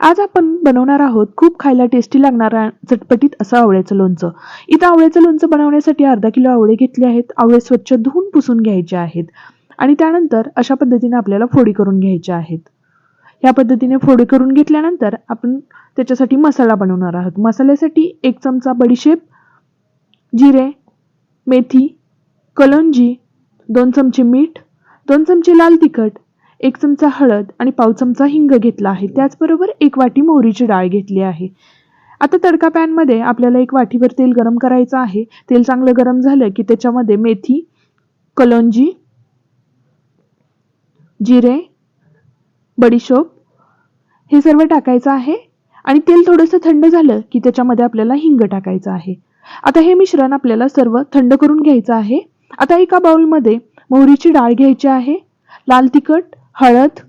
आज आपण बनवणार आहोत खूप खायला टेस्टी लागणारा चटपटीत असं आवळ्याचं लोणचं. इथं आवळ्याचं लोणचं बनवण्यासाठी अर्धा किलो आवळे घेतले आहेत. आवळे स्वच्छ धुवून पुसून घ्यायचे आहेत. आणि त्यानंतर अशा पद्धतीने आपल्याला फोडी करून घ्यायच्या आहेत. या पद्धतीने फोडी करून घेतल्यानंतर आपण त्याच्यासाठी मसाला बनवणार आहोत. मसाल्यासाठी एक चमचा बडीशेप जिरे मेथी कलोंजी दोन चमचे मीठ दोन चमचे लाल तिखट एक चमचा हळद आणि पाव चमचा हिंग घेतला आहे. त्याचबरोबर एक वाटी मोहरीची डाळ घेतली आहे. आता तडका पॅनमध्ये आपल्याला एक वाटीवर तेल गरम करायचं आहे. तेल चांगलं गरम झालं की त्याच्यामध्ये मेथी कलोंजी जिरे बडीशोप हे सर्व टाकायचं आहे आणि तेल थोडंसं थंड झालं की त्याच्यामध्ये आपल्याला हिंग टाकायचं आहे. आता हे मिश्रण आपल्याला सर्व थंड करून घ्यायचं आहे. आता एका बाउलमध्ये मोहरीची डाळ घ्यायची आहे. लाल तिखट हळद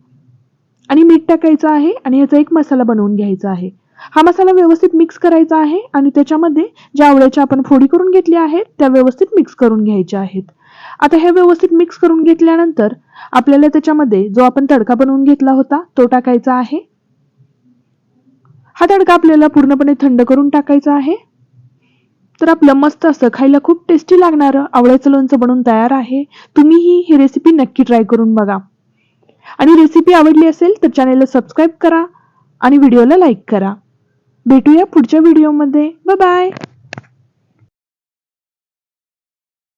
आणि मीठ टाकायचं आहे आणि ह्याचा एक मसाला बनवून घ्यायचा आहे. हा मसाला व्यवस्थित मिक्स करायचा आहे आणि त्याच्यामध्ये ज्या आवळ्याच्या आपण फोडी करून घेतल्या आहेत त्या व्यवस्थित मिक्स करून घ्यायच्या आहेत. आता हे व्यवस्थित मिक्स करून घेतल्यानंतर आपल्याला त्याच्यामध्ये जो आपण तडका बनवून घेतला होता तो टाकायचा आहे. हा तडका आपल्याला पूर्णपणे थंड करून टाकायचा आहे. तर आपलं मस्त असं खायला खूप टेस्टी लागणारं आवळ्याचं लोणचं बनवून तयार आहे. तुम्हीही ही रेसिपी नक्की ट्राय करून बघा. आणि रेसिपी आवडली असेल तर चॅनेलला सबस्क्राईब करा आणि व्हिडिओला लाईक करा. भेटूया पुढच्या व्हिडिओमध्ये बाय